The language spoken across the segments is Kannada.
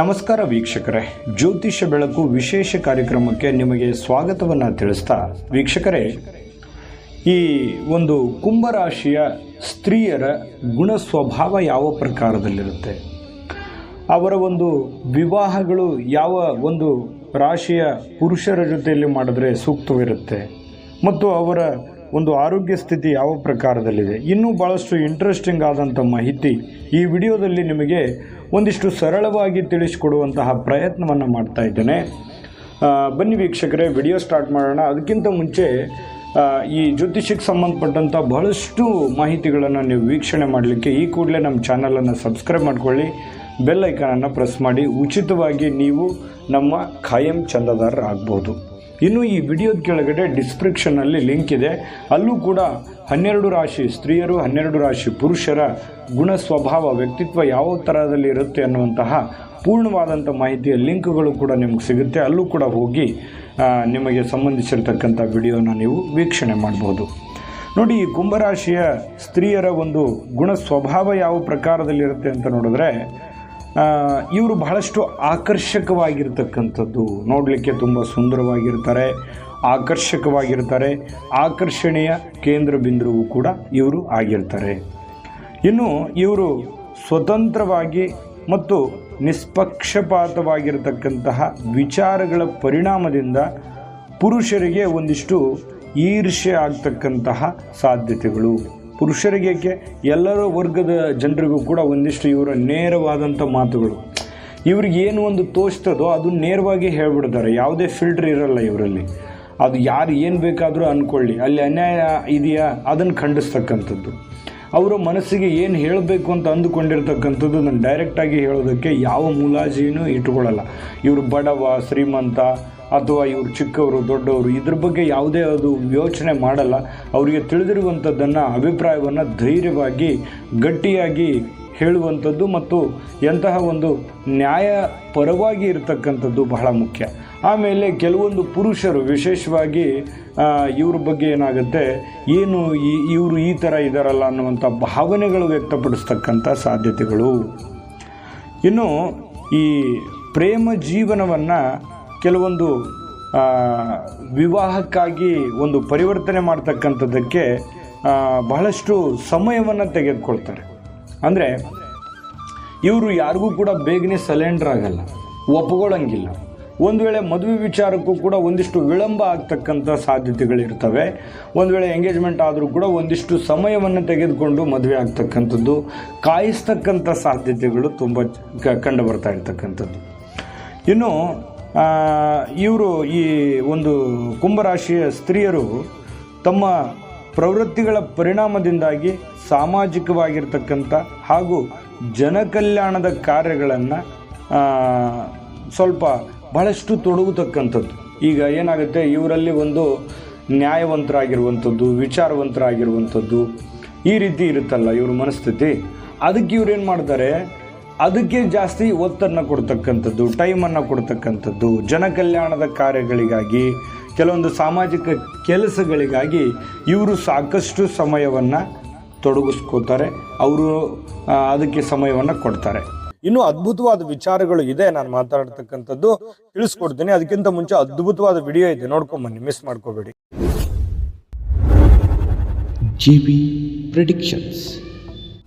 ನಮಸ್ಕಾರ ವೀಕ್ಷಕರೇ. ಜ್ಯೋತಿಷ್ಯ ಬೆಳಕು ವಿಶೇಷ ಕಾರ್ಯಕ್ರಮಕ್ಕೆ ನಿಮಗೆ ಸ್ವಾಗತವನ್ನು ತಿಳಿಸ್ತಾ ವೀಕ್ಷಕರೇ, ಈ ಒಂದು ಕುಂಭರಾಶಿಯ ಸ್ತ್ರೀಯರ ಗುಣ ಸ್ವಭಾವ ಯಾವ ಪ್ರಕಾರದಲ್ಲಿರುತ್ತೆ? ಅವರ ಒಂದು ವಿವಾಹಗಳು ಯಾವ ಒಂದು ರಾಶಿಯ ಪುರುಷರ ಜೊತೆಯಲ್ಲಿ ಮಾಡಿದ್ರೆ ಸೂಕ್ತವಿರುತ್ತೆ? ಮತ್ತು ಅವರ ಒಂದು ಆರೋಗ್ಯ ಸ್ಥಿತಿ ಯಾವ ಪ್ರಕಾರದಲ್ಲಿದೆ? ಇನ್ನೂ ಭಾಳಷ್ಟು ಇಂಟ್ರೆಸ್ಟಿಂಗ್ ಆದಂಥ ಮಾಹಿತಿ ಈ ವಿಡಿಯೋದಲ್ಲಿ ನಿಮಗೆ ಒಂದಿಷ್ಟು ಸರಳವಾಗಿ ತಿಳಿಸಿಕೊಡುವಂತಹ ಪ್ರಯತ್ನವನ್ನು ಮಾಡ್ತಾ ಇದ್ದೇನೆ. ಬನ್ನಿ ವೀಕ್ಷಕರೇ, ವಿಡಿಯೋ ಸ್ಟಾರ್ಟ್ ಮಾಡೋಣ. ಅದಕ್ಕಿಂತ ಮುಂಚೆ ಈ ಜ್ಯೋತಿಷಕ್ಕೆ ಸಂಬಂಧಪಟ್ಟಂಥ ಬಹಳಷ್ಟು ಮಾಹಿತಿಗಳನ್ನು ನೀವು ವೀಕ್ಷಣೆ ಮಾಡಲಿಕ್ಕೆ ಈ ಕೂಡಲೇ ನಮ್ಮ ಚಾನಲನ್ನು ಸಬ್ಸ್ಕ್ರೈಬ್ ಮಾಡ್ಕೊಳ್ಳಿ. ಬೆಲ್ ಐಕಾನನ್ನು ಪ್ರೆಸ್ ಮಾಡಿ. ಉಚಿತವಾಗಿ ನೀವು ನಮ್ಮ ಖಾಯಂ ಚಂದಾದಾರರಾಗ್ಬೋದು. ಇನ್ನು ಈ ವಿಡಿಯೋದ ಕೆಳಗಡೆ ಡಿಸ್ಕ್ರಿಪ್ಷನ್ನಲ್ಲಿ ಲಿಂಕ್ ಇದೆ. ಅಲ್ಲೂ ಕೂಡ ಹನ್ನೆರಡು ರಾಶಿ ಸ್ತ್ರೀಯರು, ಹನ್ನೆರಡು ರಾಶಿ ಪುರುಷರ ಗುಣ ಸ್ವಭಾವ, ವ್ಯಕ್ತಿತ್ವ ಯಾವ ಥರದಲ್ಲಿ ಇರುತ್ತೆ ಅನ್ನುವಂತಹ ಪೂರ್ಣವಾದಂಥ ಮಾಹಿತಿಯ ಲಿಂಕ್ಗಳು ಕೂಡ ನಿಮ್ಗೆ ಸಿಗುತ್ತೆ. ಅಲ್ಲೂ ಕೂಡ ಹೋಗಿ ನಿಮಗೆ ಸಂಬಂಧಿಸಿರ್ತಕ್ಕಂಥ ವಿಡಿಯೋನ ನೀವು ವೀಕ್ಷಣೆ ಮಾಡ್ಬೋದು. ನೋಡಿ, ಈ ಕುಂಭರಾಶಿಯ ಸ್ತ್ರೀಯರ ಒಂದು ಗುಣ ಸ್ವಭಾವ ಯಾವ ಪ್ರಕಾರದಲ್ಲಿರುತ್ತೆ ಅಂತ ನೋಡಿದ್ರೆ ಇವರು ಬಹಳಷ್ಟು ಆಕರ್ಷಕವಾಗಿರ್ತಕ್ಕಂಥದ್ದು. ನೋಡಲಿಕ್ಕೆ ತುಂಬ ಸುಂದರವಾಗಿರ್ತಾರೆ, ಆಕರ್ಷಕವಾಗಿರ್ತಾರೆ. ಆಕರ್ಷಣೆಯ ಕೇಂದ್ರ ಬಿಂದುವು ಕೂಡ ಇವರು ಆಗಿರ್ತಾರೆ. ಇನ್ನು ಇವರು ಸ್ವತಂತ್ರವಾಗಿ ಮತ್ತು ನಿಷ್ಪಕ್ಷಪಾತವಾಗಿರತಕ್ಕಂತಹ ವಿಚಾರಗಳ ಪರಿಣಾಮದಿಂದ ಪುರುಷರಿಗೆ ಒಂದಿಷ್ಟು ಈರ್ಷೆ ಆಗ್ತಕ್ಕಂತಹ ಸಾಧ್ಯತೆಗಳು. ಪುರುಷರಿಗೆ ಎಲ್ಲರ ವರ್ಗದ ಜನರಿಗೂ ಕೂಡ ಒಂದಿಷ್ಟು ಇವರ ನೇರವಾದಂಥ ಮಾತುಗಳು. ಇವ್ರಿಗೆ ಏನು ಒಂದು ತೋಚ್ತದೋ ಅದು ನೇರವಾಗಿ ಹೇಳ್ಬಿಡ್ತಾರೆ. ಯಾವುದೇ ಫಿಲ್ಟರ್ ಇರಲ್ಲ ಇವರಲ್ಲಿ. ಅದು ಯಾರು ಏನು ಬೇಕಾದರೂ ಅಂದ್ಕೊಳ್ಳಿ ಅಲ್ಲಿ ಅನ್ಯಾಯ ಇದೆಯಾ? ಅದನ್ನು ಖಂಡಿಸ್ತಕ್ಕಂಥದ್ದು. ಅವರ ಮನಸ್ಸಿಗೆ ಏನು ಹೇಳಬೇಕು ಅಂತ ಅಂದುಕೊಂಡಿರ್ತಕ್ಕಂಥದ್ದು ನಾನು ಡೈರೆಕ್ಟಾಗಿ ಹೇಳೋದಕ್ಕೆ ಯಾವ ಮುಲಾಜಿನೂ ಇಟ್ಕೊಳ್ಳಲ್ಲ. ಇವರು ಬಡವ, ಶ್ರೀಮಂತ ಅಥವಾ ಇವರು ಚಿಕ್ಕವರು, ದೊಡ್ಡವರು, ಇದ್ರ ಬಗ್ಗೆ ಯಾವುದೇ ಅದು ಯೋಚನೆ ಮಾಡಲ್ಲ. ಅವರಿಗೆ ತಿಳಿದಿರುವಂಥದ್ದನ್ನು, ಅಭಿಪ್ರಾಯವನ್ನು ಧೈರ್ಯವಾಗಿ, ಗಟ್ಟಿಯಾಗಿ ಹೇಳುವಂಥದ್ದು ಮತ್ತು ಎಂತಹ ಒಂದು ನ್ಯಾಯ ಪರವಾಗಿ ಇರತಕ್ಕಂಥದ್ದು ಬಹಳ ಮುಖ್ಯ. ಆಮೇಲೆ ಕೆಲವೊಂದು ಪುರುಷರು ವಿಶೇಷವಾಗಿ ಇವ್ರ ಬಗ್ಗೆ ಏನಾಗುತ್ತೆ, ಏನು ಈ, ಇವರು ಈ ಥರ ಇದ್ದಾರಲ್ಲ ಅನ್ನುವಂಥ ಭಾವನೆಗಳು ವ್ಯಕ್ತಪಡಿಸ್ತಕ್ಕಂಥ ಸಾಧ್ಯತೆಗಳು. ಇನ್ನು ಈ ಪ್ರೇಮ ಜೀವನವನ್ನು ಕೆಲವೊಂದು ವಿವಾಹಕ್ಕಾಗಿ ಒಂದು ಪರಿವರ್ತನೆ ಮಾಡ್ತಕ್ಕಂಥದ್ದಕ್ಕೆ ಬಹಳಷ್ಟು ಸಮಯವನ್ನು ತೆಗೆದುಕೊಳ್ತಾರೆ. ಅಂದರೆ, ಇವರು ಯಾರಿಗೂ ಕೂಡ ಬೇಗನೆ ಸಲೆಂಡರ್ ಆಗಲ್ಲ ಒಪ್ಕೊಳ್ಳಂಗಿಲ್ಲ ಒಂದು ವೇಳೆ ಮದುವೆ ವಿಚಾರಕ್ಕೂ ಕೂಡ ಒಂದಿಷ್ಟು ವಿಳಂಬ ಆಗ್ತಕ್ಕಂಥ ಸಾಧ್ಯತೆಗಳಿರ್ತವೆ. ಒಂದು ವೇಳೆ ಎಂಗೇಜ್ಮೆಂಟ್ ಆದರೂ ಕೂಡ ಒಂದಿಷ್ಟು ಸಮಯವನ್ನು ತೆಗೆದುಕೊಂಡು ಮದುವೆ ಆಗ್ತಕ್ಕಂಥದ್ದು, ಕಾಯಿಸ್ತಕ್ಕಂಥ ಸಾಧ್ಯತೆಗಳು ತುಂಬ ಕಂಡು ಬರ್ತಾ ಇರ್ತಕ್ಕಂಥದ್ದು. ಇನ್ನು ಇವರು ಈ ಒಂದು ಕುಂಭರಾಶಿಯ ಸ್ತ್ರೀಯರು ತಮ್ಮ ಪ್ರವೃತ್ತಿಗಳ ಪರಿಣಾಮದಿಂದಾಗಿ ಸಾಮಾಜಿಕವಾಗಿರ್ತಕ್ಕಂಥ ಹಾಗೂ ಜನಕಲ್ಯಾಣದ ಕಾರ್ಯಗಳನ್ನು ಸ್ವಲ್ಪ ಬಹಳಷ್ಟು ತೊಡಗತಕ್ಕಂಥದ್ದು. ಈಗ ಏನಾಗುತ್ತೆ, ಇವರಲ್ಲಿ ಒಂದು ನ್ಯಾಯವಂತರಾಗಿರುವಂಥದ್ದು, ವಿಚಾರವಂತರಾಗಿರುವಂಥದ್ದು ಈ ರೀತಿ ಇರುತ್ತಲ್ಲ ಇವ್ರ ಮನಸ್ಥಿತಿ. ಅದಕ್ಕೆ ಇವ್ರು ಏನು ಮಾಡ್ತಾರೆ ಅದಕ್ಕೆ ಜಾಸ್ತಿ ಒತ್ತನ್ನು ಕೊಡ್ತಕ್ಕಂಥದ್ದು ಟೈಮನ್ನು ಕೊಡ್ತಕ್ಕಂಥದ್ದು ಜನಕಲ್ಯಾಣದ ಕಾರ್ಯಗಳಿಗಾಗಿ ಕೆಲವೊಂದು ಸಾಮಾಜಿಕ ಕೆಲಸಗಳಿಗಾಗಿ ಇವರು ಸಾಕಷ್ಟು ಸಮಯವನ್ನು ತೊಡಗಿಸ್ಕೋತಾರೆ. ಅವರು ಅದಕ್ಕೆ ಸಮಯವನ್ನು ಕೊಡ್ತಾರೆ. ಇನ್ನು ಅದ್ಭುತವಾದ ವಿಚಾರಗಳು ಇದೆ. ನಾನು ಮಾತಾಡ್ತಕ್ಕಂಥದ್ದು ತಿಳಿಸ್ಕೊಡ್ತೀನಿ. ಅದಕ್ಕಿಂತ ಮುಂಚೆ ಅದ್ಭುತವಾದ ವಿಡಿಯೋ ಇದೆ. ನೋಡ್ಕೊಂಬನ್ನಿ ಮಿಸ್ ಮಾಡ್ಕೋಬೇಡಿ. GB Predictions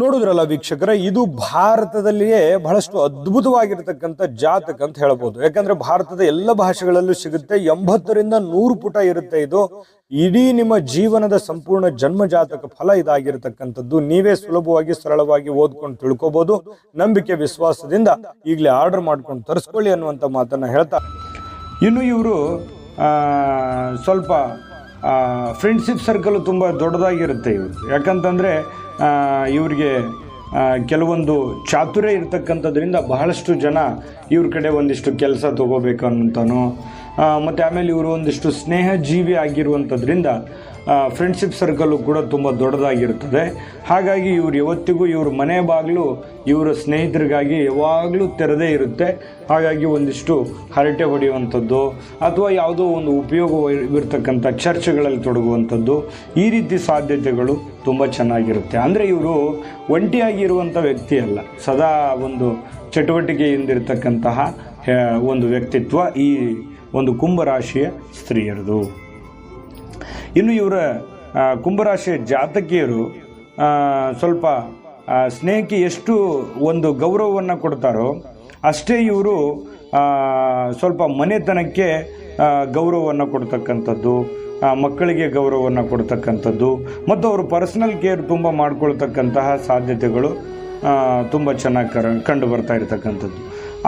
ನೋಡಿದ್ರಲ್ಲ ವೀಕ್ಷಕರ, ಇದು ಭಾರತದಲ್ಲಿಯೇ ಬಹಳಷ್ಟು ಅದ್ಭುತವಾಗಿರತಕ್ಕಂಥ ಜಾತಕ ಅಂತ ಹೇಳ್ಬೋದು. ಯಾಕಂದ್ರೆ ಭಾರತದ ಎಲ್ಲ ಭಾಷೆಗಳಲ್ಲೂ ಸಿಗುತ್ತೆ, ಎಂಬತ್ತರಿಂದ ನೂರು ಪುಟ ಇರುತ್ತೆ ಇದು. ಇಡೀ ನಿಮ್ಮ ಜೀವನದ ಸಂಪೂರ್ಣ ಜನ್ಮ ಜಾತಕ ಫಲ ಇದಾಗಿರತಕ್ಕಂಥದ್ದು. ನೀವೇ ಸುಲಭವಾಗಿ, ಸರಳವಾಗಿ ಓದ್ಕೊಂಡು ತಿಳ್ಕೊಬಹುದು ನಂಬಿಕೆ, ವಿಶ್ವಾಸದಿಂದ ಈಗಲೇ ಆರ್ಡರ್ ಮಾಡ್ಕೊಂಡು ತರಿಸ್ಕೊಳ್ಳಿ ಅನ್ನುವಂಥ ಮಾತನ್ನ ಹೇಳ್ತಾ ಇನ್ನು ಇವರು ಸ್ವಲ್ಪ ಫ್ರೆಂಡ್ಶಿಪ್ ಸರ್ಕಲ್ ತುಂಬ ದೊಡ್ಡದಾಗಿರುತ್ತೆ ಇವರು. ಯಾಕಂತಂದರೆ ಇವರಿಗೆ ಕೆಲವೊಂದು ಚಾತುರ್ಯ ಇರತಕ್ಕಂಥದ್ರಿಂದ ಬಹಳಷ್ಟು ಜನ ಇವ್ರ ಕಡೆ ಒಂದಿಷ್ಟು ಕೆಲಸ ತಗೋಬೇಕು ಅನ್ನೋಂಥನೋ ಮತ್ತು ಆಮೇಲೆ ಇವರು ಒಂದಿಷ್ಟು ಸ್ನೇಹಜೀವಿ ಆಗಿರುವಂಥದ್ರಿಂದ ಫ್ರೆಂಡ್ಶಿಪ್ ಸರ್ಕಲ್ಲು ಕೂಡ ತುಂಬ ದೊಡ್ಡದಾಗಿರುತ್ತದೆ. ಹಾಗಾಗಿ ಇವರು ಯಾವತ್ತಿಗೂ ಇವ್ರ ಮನೆ ಬಾಗಿಲು ಇವರ ಸ್ನೇಹಿತರಿಗಾಗಿ ಯಾವಾಗಲೂ ತೆರೆದೇ ಇರುತ್ತೆ. ಹಾಗಾಗಿ ಒಂದಿಷ್ಟು ಹರಟೆ ಹೊಡೆಯುವಂಥದ್ದು ಅಥವಾ ಯಾವುದೋ ಒಂದು ಉಪಯೋಗವಿರ್ತಕ್ಕಂಥ ಚರ್ಚೆಗಳಲ್ಲಿ ತೊಡಗುವಂಥದ್ದು ಈ ರೀತಿ ಸಾಧ್ಯತೆಗಳು ತುಂಬ ಚೆನ್ನಾಗಿರುತ್ತೆ. ಅಂದರೆ ಇವರು ಒಂಟಿಯಾಗಿರುವಂಥ ವ್ಯಕ್ತಿ ಅಲ್ಲ. ಸದಾ ಒಂದು ಚಟುವಟಿಕೆಯಿಂದಿರ್ತಕ್ಕಂತಹ ಒಂದು ವ್ಯಕ್ತಿತ್ವ ಈ ಒಂದು ಕುಂಭರಾಶಿಯ ಸ್ತ್ರೀಯರದು. ಇನ್ನು ಇವರ ಕುಂಭರಾಶಿಯ ಜಾತಕಿಯರು ಸ್ವಲ್ಪ ಸ್ನೇಹಕ್ಕೆ ಎಷ್ಟು ಒಂದು ಗೌರವವನ್ನು ಕೊಡ್ತಾರೋ ಅಷ್ಟೇ ಇವರು ಸ್ವಲ್ಪ ಮನೆತನಕ್ಕೆ ಗೌರವವನ್ನು ಕೊಡ್ತಕ್ಕಂಥದ್ದು ಮಕ್ಕಳಿಗೆ ಗೌರವವನ್ನು ಕೊಡ್ತಕ್ಕಂಥದ್ದು, ಮತ್ತು ಅವರು ಪರ್ಸನಲ್ ಕೇರ್ ತುಂಬ ಮಾಡ್ಕೊಳ್ತಕ್ಕಂತಹ ಸಾಧ್ಯತೆಗಳು ತುಂಬ ಚೆನ್ನಾಗಿ ಕರ, ಕಂಡು ಬರ್ತಾ ಇರತಕ್ಕಂಥದ್ದು.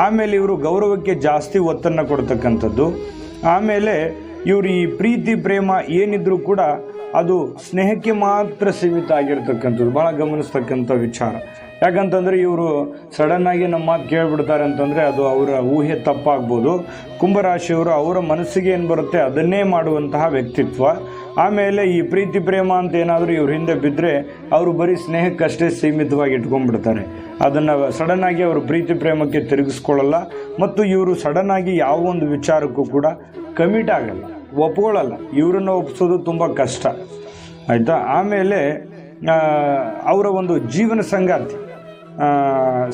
ಆಮೇಲೆ ಇವರು ಗೌರವಕ್ಕೆ ಜಾಸ್ತಿ ಒತ್ತನ್ನು ಕೊಡ್ತಕ್ಕಂಥದ್ದು. ಆಮೇಲೆ ಇವರು ಈ ಪ್ರೀತಿ, ಪ್ರೇಮ ಏನಿದ್ರೂ ಕೂಡ ಅದು ಸ್ನೇಹಕ್ಕೆ ಮಾತ್ರ ಸೀಮಿತ ಆಗಿರ್ತಕ್ಕಂಥದ್ದು. ಭಾಳ ಗಮನಿಸ್ತಕ್ಕಂಥ ವಿಚಾರ. ಯಾಕಂತಂದರೆ ಇವರು ಸಡನ್ನಾಗಿ ನಮ್ಮ ಮಾತು ಕೇಳಿಬಿಡ್ತಾರೆ ಅಂತಂದರೆ ಅದು ಅವರ ಊಹೆ ತಪ್ಪಾಗ್ಬೋದು. ಕುಂಭರಾಶಿಯವರು ಅವರ ಮನಸ್ಸಿಗೆ ಏನು ಬರುತ್ತೆ ಅದನ್ನೇ ಮಾಡುವಂತಹ ವ್ಯಕ್ತಿತ್ವ. ಆಮೇಲೆ ಈ ಪ್ರೀತಿ, ಪ್ರೇಮ ಅಂತ ಏನಾದರೂ ಇವ್ರ ಹಿಂದೆ ಬಿದ್ದರೆ ಅವರು ಬರೀ ಸ್ನೇಹಕ್ಕಷ್ಟೇ ಸೀಮಿತವಾಗಿ ಇಟ್ಕೊಂಡ್ಬಿಡ್ತಾರೆ. ಅದನ್ನು ಸಡನ್ನಾಗಿ ಅವರು ಪ್ರೀತಿ, ಪ್ರೇಮಕ್ಕೆ ತಿರುಗಿಸ್ಕೊಳ್ಳಲ್ಲ. ಮತ್ತು ಇವರು ಸಡನ್ನಾಗಿ ಯಾವ ಒಂದು ವಿಚಾರಕ್ಕೂ ಕೂಡ ಕಮಿಟ್ ಆಗಲ್ಲ, ಒಪ್ಕೊಳ್ಳಲ್ಲ. ಇವರನ್ನು ಒಪ್ಪಿಸೋದು ತುಂಬ ಕಷ್ಟ. ಆಯಿತಾ? ಆಮೇಲೆ ಅವರ ಒಂದು ಜೀವನ ಸಂಗಾತಿ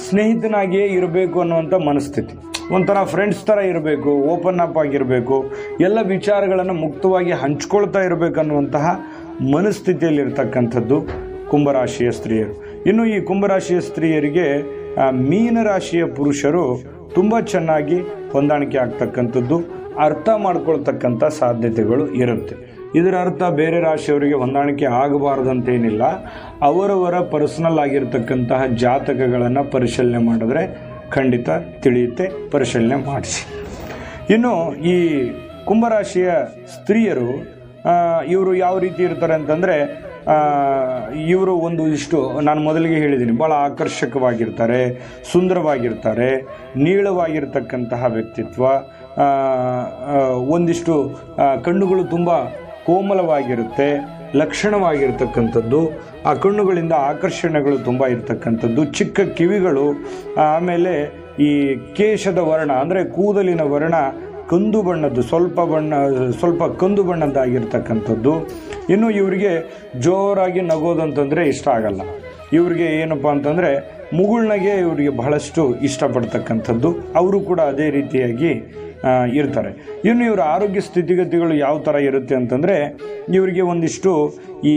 ಸ್ನೇಹಿತನಾಗಿಯೇ ಇರಬೇಕು ಅನ್ನುವಂಥ ಮನಸ್ಥಿತಿ. ಒಂಥರ ಫ್ರೆಂಡ್ಸ್ ಥರ ಇರಬೇಕು ಓಪನ್ ಅಪ್ ಆಗಿರಬೇಕು, ಎಲ್ಲ ವಿಚಾರಗಳನ್ನು ಮುಕ್ತವಾಗಿ ಹಂಚ್ಕೊಳ್ತಾ ಇರಬೇಕು ಅನ್ನುವಂತಹ ಮನಸ್ಥಿತಿಯಲ್ಲಿರ್ತಕ್ಕಂಥದ್ದು ಕುಂಭರಾಶಿಯ ಸ್ತ್ರೀಯರು. ಇನ್ನು ಈ ಕುಂಭರಾಶಿಯ ಸ್ತ್ರೀಯರಿಗೆ ಮೀನರಾಶಿಯ ಪುರುಷರು ತುಂಬ ಚೆನ್ನಾಗಿ ಹೊಂದಾಣಿಕೆ ಆಗ್ತಕ್ಕಂಥದ್ದು ಅರ್ಥ ಮಾಡ್ಕೊಳ್ತಕ್ಕಂಥ ಸಾಧ್ಯತೆಗಳು ಇರುತ್ತೆ. ಇದರ ಅರ್ಥ ಬೇರೆ ರಾಶಿಯವರಿಗೆ ಹೊಂದಾಣಿಕೆ ಆಗಬಾರ್ದಂತೇನಿಲ್ಲ. ಅವರವರ ಪರ್ಸನಲ್ ಆಗಿರ್ತಕ್ಕಂತಹ ಜಾತಕಗಳನ್ನು ಪರಿಶೀಲನೆ ಮಾಡಿದ್ರೆ ಖಂಡಿತ ತಿಳಿಯುತ್ತೆ, ಪರಿಶೀಲನೆ ಮಾಡಿಸಿ. ಇನ್ನು ಈ ಕುಂಭರಾಶಿಯ ಸ್ತ್ರೀಯರು ಇವರು ಯಾವ ರೀತಿ ಇರ್ತಾರೆ ಅಂತಂದರೆ ಇವರು ಒಂದು ಇಷ್ಟು ನಾನು ಮೊದಲಿಗೆ ಹೇಳಿದ್ದೀನಿ. ಭಾಳ ಆಕರ್ಷಕವಾಗಿರ್ತಾರೆ, ಸುಂದರವಾಗಿರ್ತಾರೆ, ನೀಳವಾಗಿರ್ತಕ್ಕಂತಹ ವ್ಯಕ್ತಿತ್ವ ಒಂದಿಷ್ಟು ಕಣ್ಣುಗಳು ತುಂಬ ಕೋಮಲವಾಗಿರುತ್ತೆ, ಲಕ್ಷಣವಾಗಿರ್ತಕ್ಕಂಥದ್ದು, ಆ ಕಣ್ಣುಗಳಿಂದ ಆಕರ್ಷಣೆಗಳು ತುಂಬ ಇರ್ತಕ್ಕಂಥದ್ದು, ಚಿಕ್ಕ ಕಿವಿಗಳು, ಆಮೇಲೆ ಈ ಕೇಶದ ವರ್ಣ, ಅಂದರೆ ಕೂದಲಿನ ವರ್ಣ ಕಂದು ಬಣ್ಣದ್ದು, ಸ್ವಲ್ಪ ಬಣ್ಣ, ಸ್ವಲ್ಪ ಕಂದು ಬಣ್ಣದ್ದಾಗಿರ್ತಕ್ಕಂಥದ್ದು. ಇನ್ನು ಇವರಿಗೆ ಜೋರಾಗಿ ನಗೋದಂತಂದರೆ ಇಷ್ಟ ಆಗಲ್ಲ. ಇವ್ರಿಗೆ ಏನಪ್ಪ ಅಂತಂದರೆ ಮುಗುಳ್ನಗೆ ಇವರಿಗೆ ಬಹಳಷ್ಟು ಇಷ್ಟಪಡ್ತಕ್ಕಂಥದ್ದು. ಅವರು ಕೂಡ ಅದೇ ರೀತಿಯಾಗಿ ಇರ್ತಾರೆ. ಇನ್ನು ಇವರ ಆರೋಗ್ಯ ಸ್ಥಿತಿಗತಿಗಳು ಯಾವ ಥರ ಇರುತ್ತೆ ಅಂತಂದರೆ, ಇವರಿಗೆ ಒಂದಿಷ್ಟು ಈ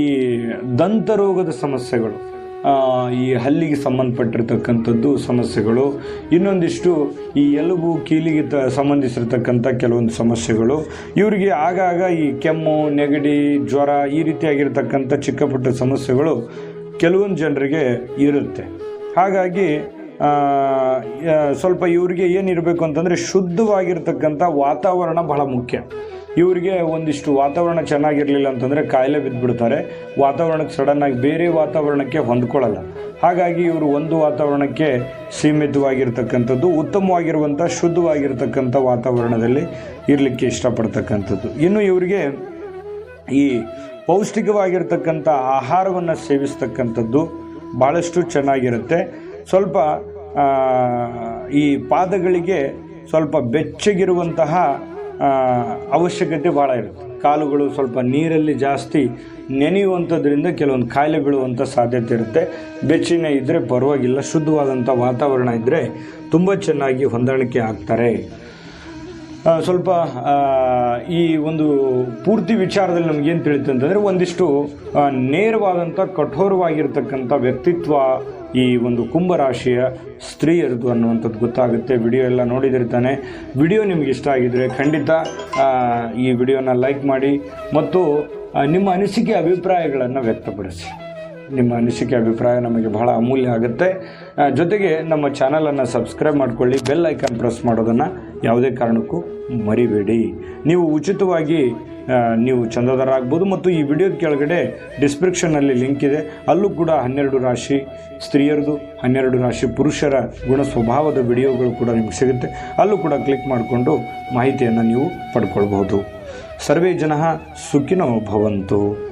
ದಂತರೋಗದ ಸಮಸ್ಯೆಗಳು ಈ ಹಲ್ಲಿಗೆ ಸಂಬಂಧಪಟ್ಟಿರ್ತಕ್ಕಂಥದ್ದು ಸಮಸ್ಯೆಗಳು. ಇನ್ನೊಂದಿಷ್ಟು ಈ ಎಲುಬು ಕೀಲಿಗೆ ತ, ಸಂಬಂಧಿಸಿರ್ತಕ್ಕಂಥ ಕೆಲವೊಂದು ಸಮಸ್ಯೆಗಳು. ಇವರಿಗೆ ಆಗಾಗ ಈ ಕೆಮ್ಮು, ನೆಗಡಿ, ಜ್ವರ ಈ ರೀತಿಯಾಗಿರ್ತಕ್ಕಂಥ ಚಿಕ್ಕ ಪುಟ್ಟ ಸಮಸ್ಯೆಗಳು ಕೆಲವೊಂದು ಜನರಿಗೆ ಇರುತ್ತೆ. ಹಾಗಾಗಿ ಸ್ವಲ್ಪ ಇವರಿಗೆ ಏನಿರಬೇಕು ಅಂತಂದರೆ ಶುದ್ಧವಾಗಿರ್ತಕ್ಕಂಥ ವಾತಾವರಣ ಬಹಳ ಮುಖ್ಯ. ಇವರಿಗೆ ಒಂದಿಷ್ಟು ವಾತಾವರಣ ಚೆನ್ನಾಗಿರಲಿಲ್ಲ ಅಂತಂದರೆ ಕಾಯಿಲೆ ಬಿದ್ದುಬಿಡ್ತಾರೆ ವಾತಾವರಣಕ್ಕೆ ಸಡನ್ನಾಗಿ ಬೇರೆ ವಾತಾವರಣಕ್ಕೆ ಹೊಂದ್ಕೊಳ್ಳಲ್ಲ. ಹಾಗಾಗಿ ಇವರು ಒಂದು ವಾತಾವರಣಕ್ಕೆ ಸೀಮಿತವಾಗಿರ್ತಕ್ಕಂಥದ್ದು, ಉತ್ತಮವಾಗಿರುವಂಥ, ಶುದ್ಧವಾಗಿರ್ತಕ್ಕಂಥ ವಾತಾವರಣದಲ್ಲಿ ಇರಲಿಕ್ಕೆ ಇಷ್ಟಪಡ್ತಕ್ಕಂಥದ್ದು. ಇನ್ನು ಇವರಿಗೆ ಈ ಪೌಷ್ಟಿಕವಾಗಿರ್ತಕ್ಕಂಥ ಆಹಾರವನ್ನು ಸೇವಿಸ್ತಕ್ಕಂಥದ್ದು ಭಾಳಷ್ಟು ಚೆನ್ನಾಗಿರುತ್ತೆ. ಸ್ವಲ್ಪ ಈ ಪಾದಗಳಿಗೆ ಸ್ವಲ್ಪ ಬೆಚ್ಚಗಿರುವಂತಹ ಅವಶ್ಯಕತೆ ಭಾಳ ಇರುತ್ತೆ. ಕಾಲುಗಳು ಸ್ವಲ್ಪ ನೀರಲ್ಲಿ ಜಾಸ್ತಿ ನೆನೆಯುವಂಥದ್ರಿಂದ ಕೆಲವೊಂದು ಕಾಯಿಲೆ ಬೀಳುವಂಥ ಸಾಧ್ಯತೆ ಇರುತ್ತೆ. ಬೆಚ್ಚಿನ ಇದ್ದರೆ ಪರವಾಗಿಲ್ಲ, ಶುದ್ಧವಾದಂಥ ವಾತಾವರಣ ಇದ್ದರೆ ತುಂಬ ಚೆನ್ನಾಗಿ ಹೊಂದಾಣಿಕೆ ಆಗ್ತಾರೆ. ಸ್ವಲ್ಪ ಈ ಒಂದು ಪೂರ್ತಿ ವಿಚಾರದಲ್ಲಿ ನಮಗೇನು ತಿಳಿತು ಅಂತಂದರೆ ಒಂದಿಷ್ಟು ನೇರವಾದಂಥ ಕಠೋರವಾಗಿರ್ತಕ್ಕಂಥ ವ್ಯಕ್ತಿತ್ವ ಈ ಒಂದು ಕುಂಭರಾಶಿಯ ಸ್ತ್ರೀಯರದು ಅನ್ನುವಂಥದ್ದು ಗೊತ್ತಾಗುತ್ತೆ. ವಿಡಿಯೋ ಎಲ್ಲ ನೋಡಿದಿರ್ತಾನೆ. ವಿಡಿಯೋ ನಿಮ್ಗೆ ಇಷ್ಟ ಆಗಿದ್ರೆ ಖಂಡಿತ ಈ ವಿಡಿಯೋನ ಲೈಕ್ ಮಾಡಿ ಮತ್ತು ನಿಮ್ಮ ಅನಿಸಿಕೆ ಅಭಿಪ್ರಾಯಗಳನ್ನು ವ್ಯಕ್ತಪಡಿಸಿ. ನಿಮ್ಮ ಅನಿಸಿಕೆ ಅಭಿಪ್ರಾಯ ನಮಗೆ ಬಹಳ ಅಮೂಲ್ಯ ಆಗುತ್ತೆ. ಜೊತೆಗೆ ನಮ್ಮ ಚಾನಲನ್ನು ಸಬ್ಸ್ಕ್ರೈಬ್ ಮಾಡ್ಕೊಳ್ಳಿ, ಬೆಲ್ ಐಕಾನ್ ಪ್ರೆಸ್ ಮಾಡೋದನ್ನು ಯಾವುದೇ ಕಾರಣಕ್ಕೂ ಮರಿಬೇಡಿ. ನೀವು ಉಚಿತವಾಗಿ ನೀವು ಚಂದಾದಾರ ಆಗ್ಬೋದು ಮತ್ತು ಈ ವಿಡಿಯೋದ ಕೆಳಗಡೆ ಡಿಸ್ಕ್ರಿಪ್ಷನ್ನಲ್ಲಿ ಲಿಂಕ್ ಇದೆ. ಅಲ್ಲೂ ಕೂಡ ಹನ್ನೆರಡು ರಾಶಿ ಸ್ತ್ರೀಯರದು, ಹನ್ನೆರಡು ರಾಶಿ ಪುರುಷರ ಗುಣ ಸ್ವಭಾವದ ವಿಡಿಯೋಗಳು ಕೂಡ ನಿಮ್ಗೆ ಸಿಗುತ್ತೆ. ಅಲ್ಲೂ ಕೂಡ ಕ್ಲಿಕ್ ಮಾಡಿಕೊಂಡು ಮಾಹಿತಿಯನ್ನು ನೀವು ಪಡ್ಕೊಳ್ಬಹುದು. ಸರ್ವೇ ಜನ ಸುಖಿನೋ ಭವಂತು.